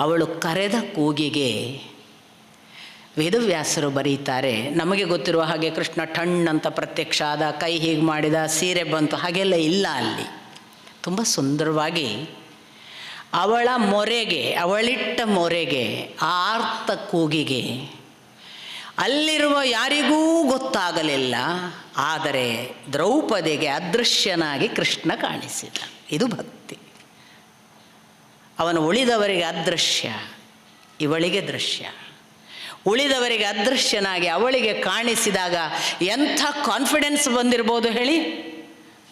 ಅವಳು ಕರೆದ ಕೂಗಿಗೆ ವೇದವ್ಯಾಸರು ಬರೀತಾರೆ, ನಮಗೆ ಗೊತ್ತಿರುವ ಹಾಗೆ ಕೃಷ್ಣ ಅಂತ ಪ್ರತ್ಯಕ್ಷ ಆದ, ಕೈ ಹೀಗೆ ಮಾಡಿದ, ಸೀರೆ ಬಂತು, ಹಾಗೆಲ್ಲ ಇಲ್ಲ ಅಲ್ಲಿ. ತುಂಬ ಸುಂದರವಾಗಿ ಅವಳ ಮೊರೆಗೆ, ಅವಳಿಟ್ಟ ಮೊರೆಗೆ ಆರ್ತ ಕೂಗಿಗೆ, ಅಲ್ಲಿರುವ ಯಾರಿಗೂ ಗೊತ್ತಾಗಲಿಲ್ಲ, ಆದರೆ ದ್ರೌಪದಿಗೆ ಅದೃಶ್ಯನಾಗಿ ಕೃಷ್ಣ ಕಾಣಿಸಿದ. ಇದು ಭಕ್ತಿ. ಅವನು ಉಳಿದವರಿಗೆ ಅದೃಶ್ಯ, ಇವಳಿಗೆ ದೃಶ್ಯ. ಉಳಿದವರಿಗೆ ಅದೃಶ್ಯನಾಗಿ ಅವಳಿಗೆ ಕಾಣಿಸಿದಾಗ ಎಂಥ ಕಾನ್ಫಿಡೆನ್ಸ್ ಬಂದಿರ್ಬೋದು ಹೇಳಿ?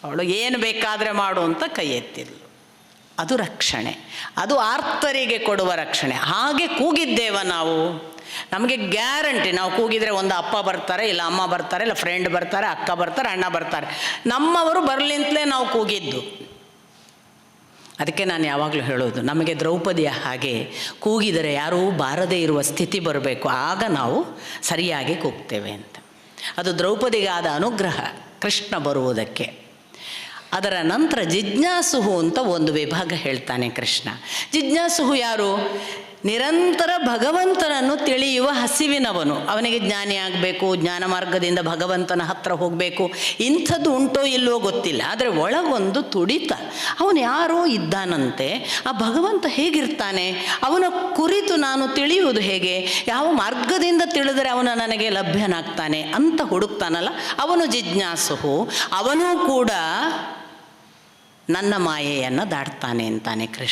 ಅವಳು ಏನು ಬೇಕಾದರೆ ಮಾಡು ಅಂತ ಕೈ ಎತ್ತಿದ್ಲು. ಅದು ರಕ್ಷಣೆ, ಅದು ಆರ್ತರಿಗೆ ಕೊಡುವ ರಕ್ಷಣೆ. ಹಾಗೆ ಕೂಗಿದ್ದೇವ ನಾವು. ನಮಗೆ ಗ್ಯಾರಂಟಿ, ನಾವು ಕೂಗಿದರೆ ಒಂದು ಅಪ್ಪ ಬರ್ತಾರೆ, ಇಲ್ಲ ಅಮ್ಮ ಬರ್ತಾರೆ, ಇಲ್ಲ ಫ್ರೆಂಡ್ ಬರ್ತಾರೆ, ಅಕ್ಕ ಬರ್ತಾರೆ, ಅಣ್ಣ ಬರ್ತಾರೆ. ನಮ್ಮವರು ಬರಲಿಂತಲೇ ನಾವು ಕೂಗಿದ್ದು. ಅದಕ್ಕೆ ನಾನು ಯಾವಾಗಲೂ ಹೇಳೋದು, ನಮಗೆ ದ್ರೌಪದಿಯ ಹಾಗೆ ಕೂಗಿದರೆ ಯಾರೂ ಬಾರದೇ ಇರುವ ಸ್ಥಿತಿ ಬರಬೇಕು, ಆಗ ನಾವು ಸರಿಯಾಗಿ ಕೂಗ್ತೇವೆ ಅಂತ. ಅದು ದ್ರೌಪದಿಗಾದ ಅನುಗ್ರಹ, ಕೃಷ್ಣ ಬರುವುದಕ್ಕೆ. ಅದರ ನಂತರ ಜಿಜ್ಞಾಸುಹು ಅಂತ ಒಂದು ವಿಭಾಗ ಹೇಳ್ತಾನೆ ಕೃಷ್ಣ. ಜಿಜ್ಞಾಸುಹು ಯಾರು? ನಿರಂತರ ಭಗವಂತನನ್ನು ತಿಳಿಯುವ ಹಸಿವಿನವನು. ಅವನಿಗೆ ಜ್ಞಾನಿ ಆಗಬೇಕು, ಜ್ಞಾನ ಮಾರ್ಗದಿಂದ ಭಗವಂತನ ಹತ್ರ ಹೋಗಬೇಕು. ಇಂಥದ್ದು ಉಂಟೋ ಇಲ್ಲವೋ ಗೊತ್ತಿಲ್ಲ. ಆದರೆ ಒಳಗೊಂದು ತುಡಿತ. ಅವನು ಯಾರೋ ಇದ್ದಾನಂತೆ. ಆ ಭಗವಂತ ಹೇಗಿರ್ತಾನೆ? ಅವನ ಕುರಿತು ನಾನು ತಿಳಿಯುವುದು ಹೇಗೆ? ಯಾವ ಮಾರ್ಗದಿಂದ ತಿಳಿದರೆ ಅವನು ನನಗೆ ಲಭ್ಯನಾಗ್ತಾನೆ ಅಂತ ಹುಡುಕ್ತಾನಲ್ಲ. ಅವನು ಜಿಜ್ಞಾಸುಹು, ಅವನೂ ಕೂಡ ನನ್ನ ಮಾಯೆಯನ್ನು ದಾಟ್ತಾನೆ ಅಂತಾನೆ ಕೃಷ್ಣ.